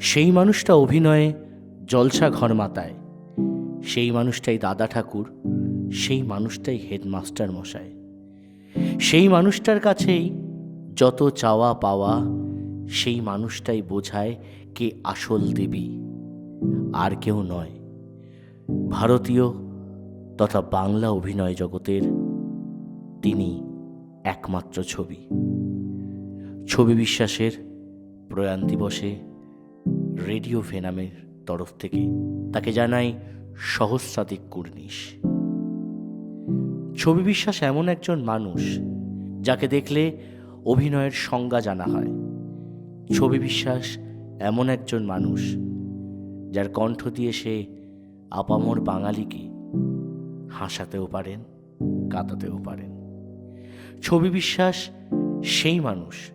সেই মানুষটা অভিনয়ে জলসা ঘর মাতায়। সেই মানুষটাই দাদা ঠাকুর, সেই মানুষটাই হেডমাস্টার মশাই। সেই মানুষটার কাছেই যত চাওয়া পাওয়া, সেই মানুষটাই বোঝায় কে আসল দেবী, আর কেউ নয়। ভারতীয় তথা বাংলা অভিনয় জগতের তিনি একমাত্র ছবি। ছবি বিশ্বাসের প্রয়াণ দিবসে রেডিও ভেনামের তরফ থেকে তাকে জানাই সহস্রাধিক কুর্নিশ। ছবি বিশ্বাস এমন একজন মানুষ যাকে দেখলে অভিনয়ের সংজ্ঞা জানা হয়। ছবি বিশ্বাস এমন একজন মানুষ যার কণ্ঠ দিয়ে সে আপামর বাঙালিকে হাসাতেও পারেন, কাঁদাতেও পারেন। ছবি বিশ্বাস সেই মানুষ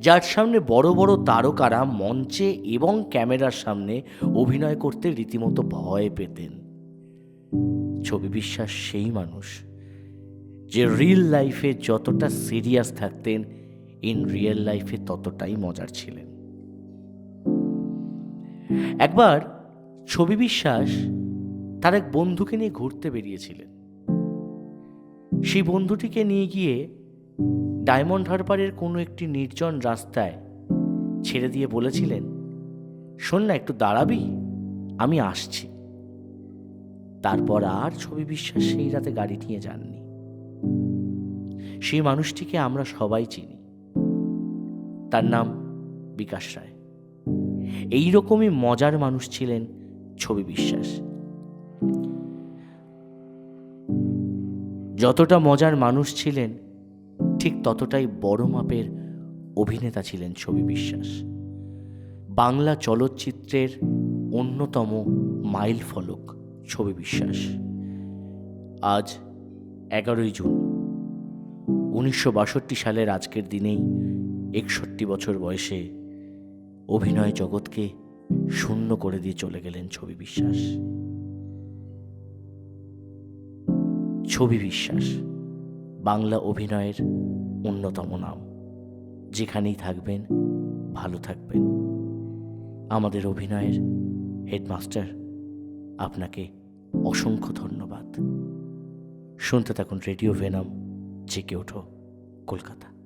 যার সামনে বড় বড় তারকারা মঞ্চে এবং ক্যামেরার সামনে অভিনয় করতে রীতিমতো ভয় পেতেন। ছবি বিশ্বাস সেই মানুষ যে রিয়েল লাইফে যতটা সিরিয়াস থাকতেন ইন রিয়েল লাইফে ততটাই মজার ছিলেন। একবার ছবি বিশ্বাস তার এক বন্ধুকে নিয়ে ঘুরতে বেরিয়েছিলেন। সেই বন্ধুটিকে নিয়ে গিয়ে ডায়মন্ড হারবারের কোনো একটি নির্জন রাস্তায় ছেড়ে দিয়ে বলেছিলেন, শোন না, একটু দাঁড়াবি, আমি আসছি। তারপর আর ছবি বিশ্বাস সেই রাতে গাড়ি নিয়ে যাননি। সেই মানুষটিকে আমরা সবাই চিনি। তার নাম বিকাশ রায়। এই রকমই মজার মানুষ ছিলেন ছবি বিশ্বাস। যতটা মজার মানুষ ছিলেন ঠিক ততটাই বড় মাপের অভিনেতা ছিলেন ছবি বিশ্বাস। বাংলা চলচ্চিত্রের অন্যতম মাইল ফলক ছবি বিশ্বাস। আজ এগারোই জুন, উনিশশো বাষট্টি সালের আজকের দিনেই একষট্টি বছর বয়সে অভিনয় জগৎকে শূন্য করে দিয়ে চলে গেলেন ছবি বিশ্বাস। ছবি বিশ্বাস। বাংলা অভিনয়ের অন্যতম নাম। যেখানেই থাকবেন, ভালো থাকবেন। আমাদের অভিনয়ের হেডমাস্টার আপনাকে অসংখ্য ধন্যবাদ। শুনতে থাকুন রেডিও ভেনাম জেকে ওঠো কলকাতা।